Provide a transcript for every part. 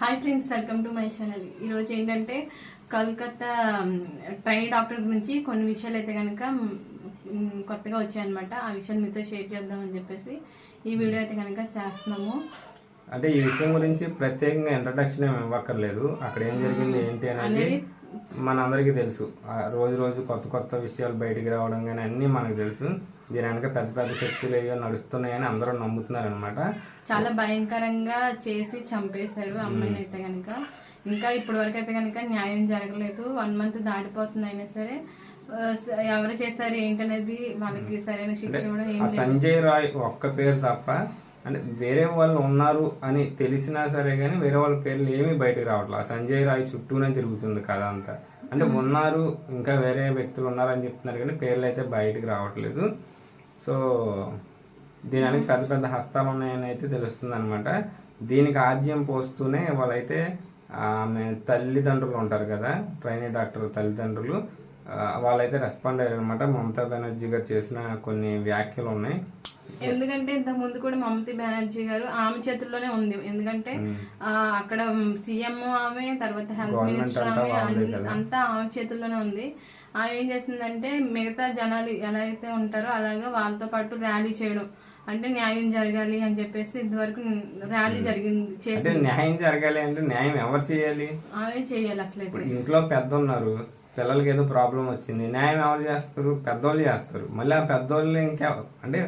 Hi friends welcome to my channel ఈరోజు ఏంటంటే Calcutta train doctor గురించి కొన్ని విషయాలు అయితే కనుక కొత్తగా వచ్చాయన్నమాట. ఆ విషయాలు మీతో షేర్ చేద్దామని చెప్పేసి ఈ వీడియో అయితే కనుక చేస్తున్నాము. అంటే ఈ విషయం గురించి ప్రత్యేకంగా ఇంట్రడక్షన్ ఏమి ఇవ్వక్కర్లేదు. అక్కడ ఏం జరిగింది ఏంటి అనేది మనందరికీ తెలుసు. ఆ రోజు రోజు కొత్త కొత్త విషయాలు బయటికి రావడం కానీ అన్నీ మనకు తెలుసు. దీని వెనక పెద్ద పెద్ద శక్తులు ఏవో నడుస్తున్నాయని అందరూ నమ్ముతున్నారు అనమాట చాలా భయంకరంగా చేసి చంపేశారు అమ్మాయిని అయితే కనుక ఇంకా ఇప్పటి వరకు అయితే కనుక న్యాయం జరగలేదు. వన్ మంత్ దాటిపోతుంది అయినా సరే ఎవరు చేశారు ఏంటనేది వాళ్ళకి సరైన శిక్ష సంజయ్ రాయ్ ఒక్క పేరు తప్ప అంటే వేరే వాళ్ళు ఉన్నారు అని తెలిసినా సరే కానీ వేరే వాళ్ళ పేర్లు ఏమీ బయటకు రావట్లేదు ఆ సంజయ్ రాయ్ చుట్టూనే తిరుగుతుంది కథ అంతా. అంటే ఉన్నారు ఇంకా వేరే వ్యక్తులు ఉన్నారని చెప్తున్నారు కానీ పేర్లు అయితే బయటకు రావట్లేదు. సో దీనికి పెద్ద పెద్ద హస్తాలు ఉన్నాయని అయితే తెలుస్తుంది అనమాట దీనికి ఆద్యం పోస్తూనే వాళ్ళైతే ఆమె తల్లిదండ్రులు ఉంటారు కదా ట్రైనీ డాక్టర్ తల్లిదండ్రులు వాళ్ళైతే రెస్పాండ్ అయ్యారు అనమాట మమతా బెనర్జీ గారు చేసిన కొన్ని వ్యాఖ్యలు ఉన్నాయి. ఎందుకంటే ఇంతకు ముందు కూడా మమతా బెనర్జీ గారు ఆమె చేతుల్లోనే ఉంది. ఎందుకంటే ఆ, అక్కడ సీఎం ఆమె తర్వాత హెల్త్ మినిస్టర్ ఆమె అంతా ఆమె చేతుల్లోనే ఉంది. ఆమె ఏం చేసిందంటే మిగతా జనాలు ఎలా అయితే ఉంటారో అలాగా వాళ్ళతో పాటు ర్యాలీ చేయడం. అంటే న్యాయం జరగాలి అని చెప్పేసి ఇంతవరకు ర్యాలీ జరిగింది చేసి అంటే న్యాయం జరగాలి అంటే న్యాయం ఎవరు చేయాలి? ఆమె చేయాలి అసలు ఇప్పుడు ఇంట్లో పెద్ద ఉన్నారు పిల్లలకి ఏదో ప్రాబ్లం వచ్చింది న్యాయం ఎవరు చేస్తారు? పెద్దోళ్ళు చేస్తారు. మళ్ళీ ఆ పెద్దోళ్ళు ఇంకా అంటే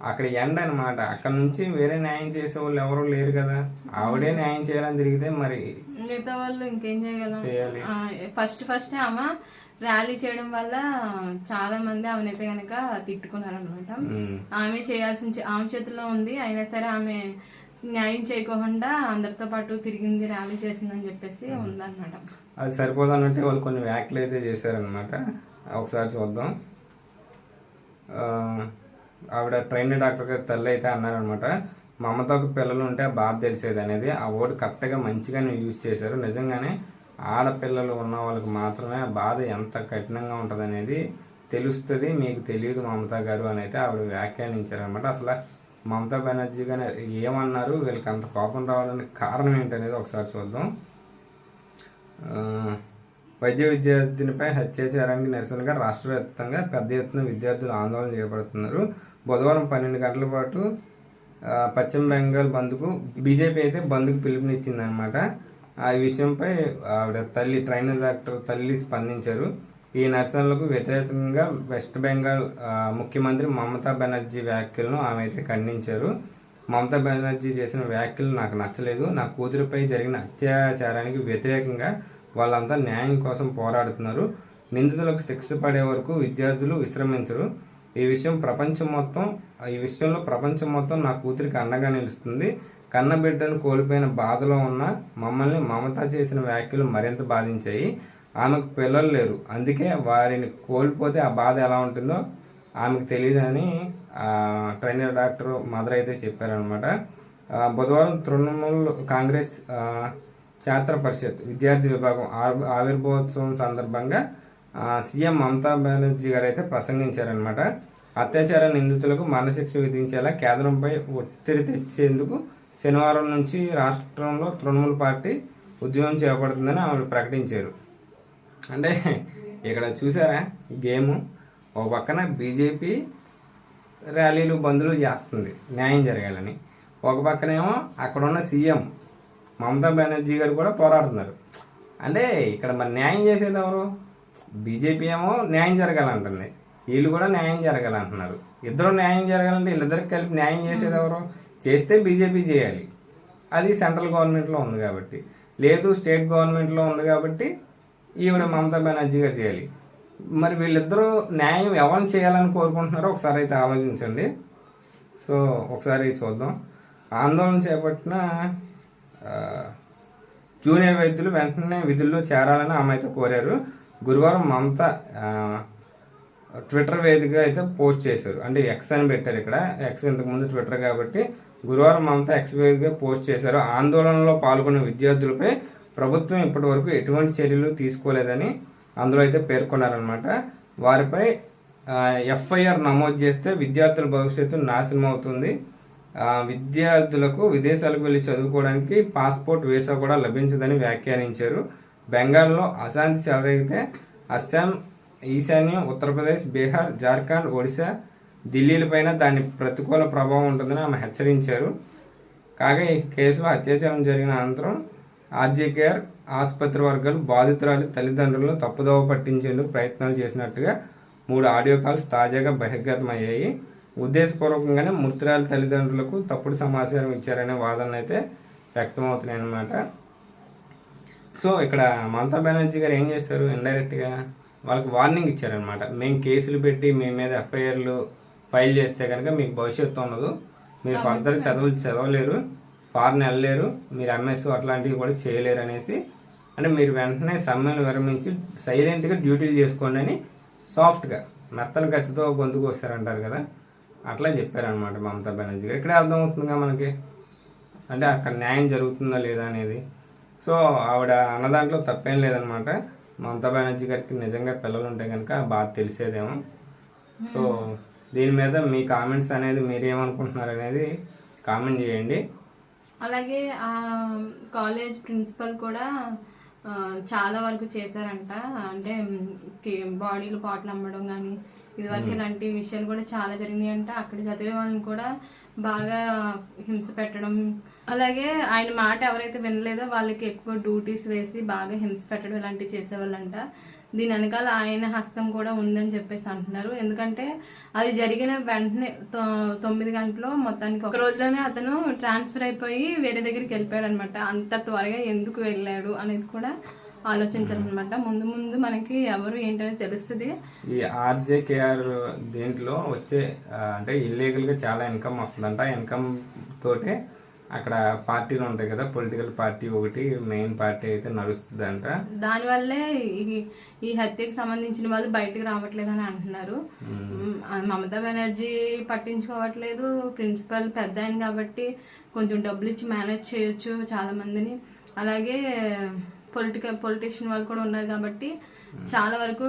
అక్కడ ఎండ అనమాట అక్కడ నుంచి వేరే న్యాయం చేసే వాళ్ళు ఎవరు లేరు కదా. ఆవిడే న్యాయం చేయాలని తిరిగితే మరి మిగతా వాళ్ళు ఇంకేం చేయగలం? చేయాలి. ఫస్ట్ ఫస్ట్ ఆమె ర్యాలీ చేయడం వల్ల చాలా మంది ఆమెనైతే గనక తిట్టుకున్నారు అనమాట ఉమ్, ఆమె చేయాల్సిన ఆమె చేతుల్లో ఉంది. అయినా సరే ఆమె న్యాయం చేయకోకుండా అందరితో పాటు తిరిగింది ర్యాలీ చేసిందని చెప్పేసి ఉందన్నమాట. అది సరిపోదన్నట్టు వాళ్ళు కొన్ని వ్యాఖ్యలు అయితే చేశారనమాట ఒకసారి చూద్దాం. ఆవిడ ట్రైన్ డాక్టర్ గారి తల్లి అయితే అన్నారనమాట మమతకు పిల్లలు ఉంటే బాధ తెలిసేది అనేది ఆ వర్డ్ కరెక్ట్గా మంచిగానే యూజ్ చేశారు. నిజంగానే ఆడపిల్లలు ఉన్న వాళ్ళకి మాత్రమే బాధ ఎంత కఠినంగా ఉంటుంది అనేది తెలుస్తుంది. మీకు తెలియదు మమతా గారు అని అయితే ఆవిడ వ్యాఖ్యానించారనమాట అసలు మమతా బెనర్జీ గారు ఏమన్నారు? వీళ్ళకి అంత కోపం రావడానికి కారణం ఏంటనేది ఒకసారి చూద్దాం. వైద్య విద్యార్థినిపై హత్య అత్యాచారానికి నిరసనగా రాష్ట్ర వ్యాప్తంగా పెద్ద ఎత్తున విద్యార్థులు ఆందోళన చేపడుతున్నారు బుధవారం పన్నెండు గంటల పాటు పశ్చిమ బెంగాల్ బంద్కు బీజేపీ అయితే బంద్కు పిలుపునిచ్చిందనమాట ఆ విషయంపై ఆవిడ తల్లి ట్రైనర్ డాక్టర్ తల్లి స్పందించారు. ఈ నిరసనలకు వ్యతిరేకంగా వెస్ట్ బెంగాల్ ముఖ్యమంత్రి మమతా బెనర్జీ వ్యాఖ్యలను ఆమె అయితే ఖండించారు. మమతా బెనర్జీ చేసిన వ్యాఖ్యలు నాకు నచ్చలేదు. నా కూతురిపై జరిగిన అత్యాచారానికి వ్యతిరేకంగా వాళ్ళంతా న్యాయం కోసం పోరాడుతున్నారు. నిందితులకు శిక్ష పడే వరకు విద్యార్థులు విశ్రమించరు. ఈ విషయం ప్రపంచం మొత్తం ఈ విషయంలో ప్రపంచం మొత్తం నా కూతురికి అండగా నిలుస్తుంది. కన్న బిడ్డను కోల్పోయిన బాధలో ఉన్న మమ్మల్ని మమత చేసిన వ్యాఖ్యలు మరింత బాధించాయి. ఆమెకు పిల్లలు లేరు. అందుకే వారిని కోల్పోతే ఆ బాధ ఎలా ఉంటుందో ఆమెకు తెలియదని ట్రైనర్ డాక్టర్ మదర్ అయితే చెప్పారనమాట బుధవారం తృణమూల్ కాంగ్రెస్ ఛాత్ర పరిషత్ విద్యార్థి విభాగం ఆవి- ఆవిర్భావోత్సవం సందర్భంగా సీఎం మమతా బెనర్జీ గారు అయితే ప్రసంగించారనమాట అత్యాచార నిందితులకు మరణశిక్ష విధించేలా కేంద్రంపై ఒత్తిడి తెచ్చేందుకు శనివారం నుంచి రాష్ట్రంలో తృణమూల్ పార్టీ ఉద్యమం చేపడుతుందని ఆమె ప్రకటించారు. అంటే ఇక్కడ చూసారా గేము. ఒక పక్కన బీజేపీ ర్యాలీలు బంద్లు చేస్తుంది. న్యాయం జరగాలని. ఒక పక్కనేమో అక్కడ ఉన్న సీఎం మమతా బెనర్జీ గారు కూడా పోరాడుతున్నారు. అంటే ఇక్కడ మరి న్యాయం చేసేది ఎవరు? బీజేపీ ఏమో న్యాయం జరగాలంటుంది. వీళ్ళు కూడా న్యాయం జరగాలంటున్నారు. ఇద్దరు న్యాయం జరగాలంటే వీళ్ళిద్దరికి కలిపి న్యాయం చేసేది ఎవరు? చేస్తే బీజేపీ చేయాలి. అది సెంట్రల్ గవర్నమెంట్లో ఉంది కాబట్టి. లేదు స్టేట్ గవర్నమెంట్లో ఉంది కాబట్టి ఈవిడ మమతా బెనర్జీ గారు చేయాలి. మరి వీళ్ళిద్దరూ న్యాయం ఎవరిని చేయాలని కోరుకుంటున్నారో ఒకసారి అయితే ఆలోచించండి. సో ఒకసారి చూద్దాం. ఆందోళన చేపట్టిన జూనియర్ వైద్యులు వెంటనే విధుల్లో చేరాలని ఆమె అయితే కోరారు. గురువారం మమత ట్విట్టర్ వేదిక అయితే పోస్ట్ చేశారు. అంటే ఎక్స్ అని పెట్టారు ఇక్కడ. ఎక్స్ ఇంతకుముందు ట్విట్టర్ కాబట్టి గురువారం మమత ఎక్స్ వేదిక పోస్ట్ చేశారు. ఆందోళనలో పాల్గొన్న విద్యార్థులపై ప్రభుత్వం ఇప్పటివరకు ఎటువంటి చర్యలు తీసుకోలేదని అందులో అయితే పేర్కొన్నారనమాట వారిపై ఎఫ్ఐఆర్ నమోదు చేస్తే విద్యార్థుల భవిష్యత్తు నాశనం అవుతుంది. విద్యార్థులకు విదేశాలకు వెళ్ళి చదువుకోవడానికి పాస్పోర్ట్ వీసా కూడా లభించదని వ్యాఖ్యానించారు. బెంగాల్లో అశాంతి చెలరేగితే అస్సాం ఈశాన్యం ఉత్తరప్రదేశ్ బీహార్ జార్ఖండ్ ఒడిశా ఢిల్లీలపైన దాని ప్రతికూల ప్రభావం ఉంటుందని ఆమె హెచ్చరించారు. కాగా ఈ కేసులో అత్యాచారం జరిగిన అనంతరం ఆర్జేకేఆర్ ఆసుపత్రి వర్గాలు బాధితురాలి తల్లిదండ్రులను తప్పుదోవ పట్టించేందుకు ప్రయత్నాలు చేసినట్టుగా మూడు ఆడియో కాల్స్ తాజాగా బహిర్గతమయ్యాయి. ఉద్దేశపూర్వకంగానే మృతురాలి తల్లిదండ్రులకు తప్పుడు సమాచారం ఇచ్చారనే వాదనలు అయితే వ్యక్తమవుతున్నాయి అన్నమాట సో ఇక్కడ మమతా బెనర్జీ గారు ఏం చేస్తారు? ఇండైరెక్ట్గా వాళ్ళకి వార్నింగ్ ఇచ్చారనమాట మేము కేసులు పెట్టి మీ మీద ఎఫ్ఐఆర్లు ఫైల్ చేస్తే కనుక మీకు భవిష్యత్తు ఉండదు. మీరు ఫర్దర్ చదువులు చదవలేరు. ఫారెన్ వెళ్ళలేరు. మీరు ఎంఎస్ అట్లాంటివి కూడా చేయలేరు అనేసి. అంటే మీరు వెంటనే సమ్మెను విరమించి సైలెంట్గా డ్యూటీలు చేసుకోండి అని సాఫ్ట్గా మెత్తని కత్తితో గొంతుకు వస్తారంటారు కదా. అట్లా చెప్పారనమాట మమతా బెనర్జీ గారు. ఇక్కడే అర్థమవుతుందిగా మనకి. అంటే అక్కడ న్యాయం జరుగుతుందా లేదా అనేది. సో ఆవిడ అన్న దాంట్లో తప్పేం లేదనమాట మమతా బెనర్జీ గారికి నిజంగా పిల్లలు ఉంటే కనుక బాగా తెలిసేదేమో. సో దీని మీద మీ కామెంట్స్ అనేది మీరేమనుకుంటున్నారు అనేది కామెంట్ చేయండి. అలాగే కాలేజ్ ప్రిన్సిపల్ కూడా చాలా వరకు చేశారంట. అంటే బాడీలు పాటలు అమ్మడం కానీ ఇదివరకు ఇలాంటి విషయాలు కూడా చాలా జరిగినాయి అంట అక్కడ చదివే వాళ్ళని కూడా బాగా హింస పెట్టడం. అలాగే ఆయన మాట ఎవరైతే వినలేదో వాళ్ళకి ఎక్కువ డ్యూటీస్ వేసి బాగా హింస పెట్టడం ఇలాంటివి చేసేవాళ్ళంట. దీని వెనకాల ఆయన హస్తం కూడా ఉందని చెప్పేసి అంటున్నారు. ఎందుకంటే అది జరిగిన వెంటనే తొ- తొమ్మిది గంటలో మొత్తానికి ఒక రోజులోనే అతను ట్రాన్స్ఫర్ అయిపోయి వేరే దగ్గరికి వెళ్ళిపోయాడు అనమాట అంత త్వరగా ఎందుకు వెళ్ళాడు అనేది కూడా ఆలోచించాలన్నమాట ముందు ముందు మనకి ఎవరు ఏంటనేది తెలుస్తుంది. ఈ ఆర్జేకేఆర్ దీంట్లో వచ్చే అంటే ఇల్లీగల్గా చాలా ఇన్కమ్ వస్తుందంట. ఇన్కమ్ తోటే అక్కడ పార్టీలు ఉంటాయి కదా పొలిటికల్ పార్టీ ఒకటి మెయిన్ పార్టీ అయితే నడుస్తుందంట. దానివల్లే ఈ ఈ హత్యకి సంబంధించిన వాళ్ళు బయటకు రావట్లేదని అంటున్నారు. మ్, ఆ మమతా బెనర్జీ పట్టించుకోవట్లేదు. ప్రిన్సిపల్ పెద్ద ఆయన కాబట్టి కొంచెం డబ్బులు ఇచ్చి మేనేజ్ చేయొచ్చు చాలా మందిని. అలాగే పొలిటికల్ పొలిటీషియన్ వాళ్ళు కూడా ఉన్నారు కాబట్టి చాలా వరకు